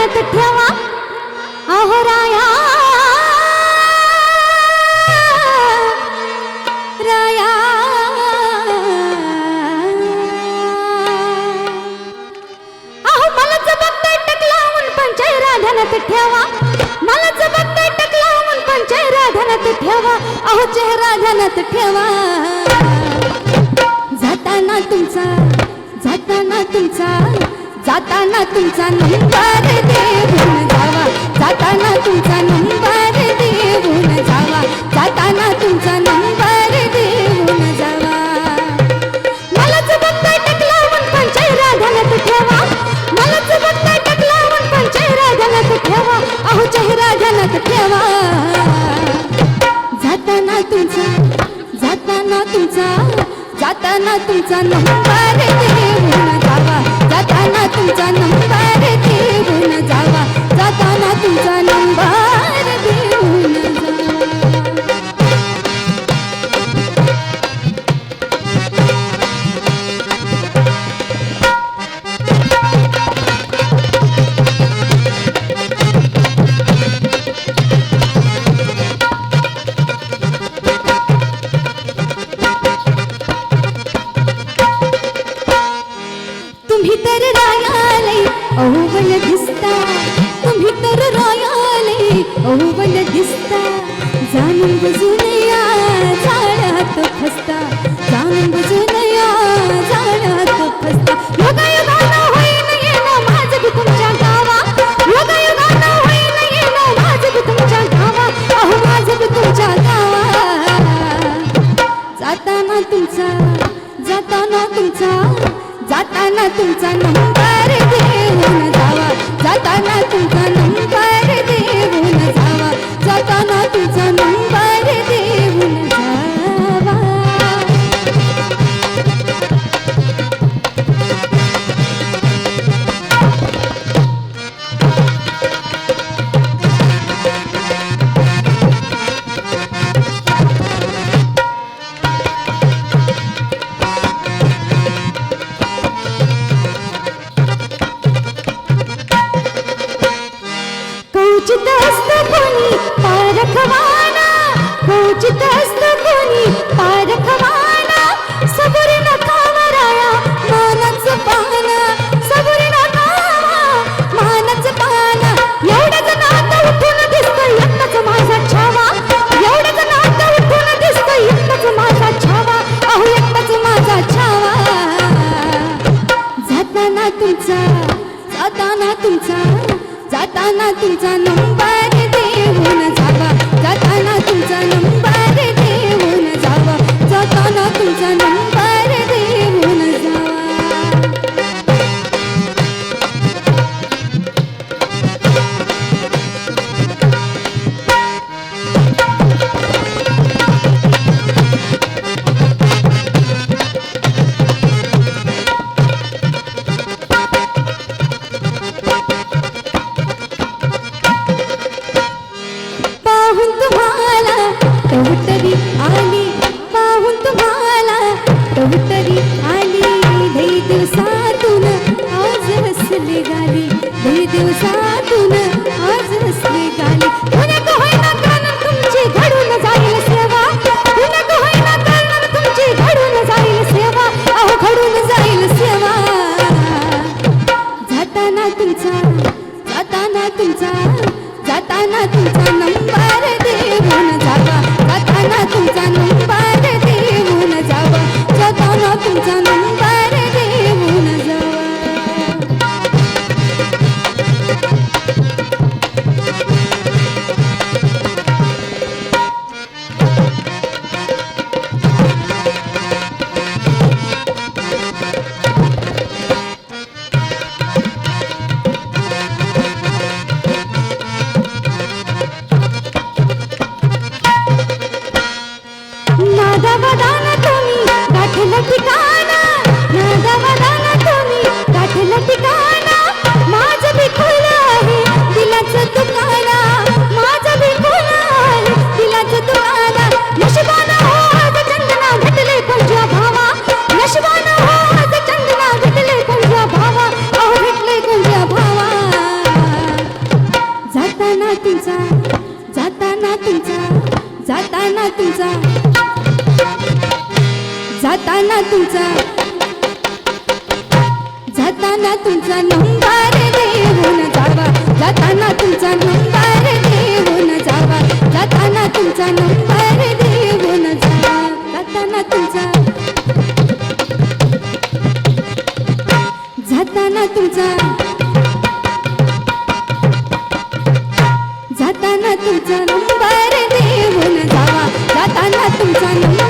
ध्यानात ठेवा. अहो राया. राया. अहो मलाच बघताय टक लावून पण ठेवा. मलाच बघताय टक लावून पण ठेवा. अहो चेहरा ध्यानात ठेवा. जाताना तुमचा जाताना तुमचा. जाताना तुमचा नंबर देऊन जावा. जाताना तुमचा नंबर देऊन जावा. जाताना तुमचा नंबर देऊन जावा. मलाच बघताय टक लावून पण चेहरा ध्यानात ठेवा. मलाच बघताय टक लावून पण चेहरा ध्यानात ठेवा. अहो चेहरा ध्यानात ठेवा. जाताना तुमचा जाताना तुमचा जाताना तुमचा नंबर देऊन जाताना तुमचा नंबर देऊन जावा. जाताना तुमचा तुम्ही तर रायाले ओवल दिसता. तुम्ही तर रायाले ओवल दिसता. जाणून बुजून या झाडात फसता. जाणून बुजून या झाडात फसता. येणं माझं बी तुमच्या गावा. येणं माझं बी तुमच्या गावा. अहो माझं बी तुमच्या गावा. जाताना तुमचा जाताना तुमचा जाताना तुमचा नंबर देऊन जावा. जाताना तुमचा नंबर देऊन जावा. जाताना तुमचा नंबर पारखवाना कवचित असत कोणी पारखवाना सबुरी न खावराया एवढंच नातं उठून दिसतं माझा छावा. एवढंच नातं उठून दिसतं एकच माझा छावा. अहो माझा छावा. जाताना तुमचा जाताना तुमचा जाताना तुमचा नंबर देऊन जावा जाताना तुमचा नंबर टवटरी आली पाहून तुम्हाला टवटरी आली. दही दिवसातून आज हसले गाली. दही दिवसातून आज हसले गाली. तुमची घडून जाईल सेवा. तुमची घडून जाईल सेवा. अहो घडून जाईल सेवा. जाताना तुमचा जाताना तुमचा जाताना तुमचा नंबर देऊन जावा स्वतःला तुमचा नंबर देऊन जावा. स्वतःला तुमचा नंबर जाताना तुझा जाताना तुझा जाताना तुझा जाताना तुझा जाताना तुझा नंबर देऊन जावा. जाताना तुझा नंबर देऊन जावा. जाताना तुमचा नंबर देऊन जावा. जाताना तुझा जाताना तुझा तुमचा नंबर देऊन जावा. जाताना तुमचा नंबर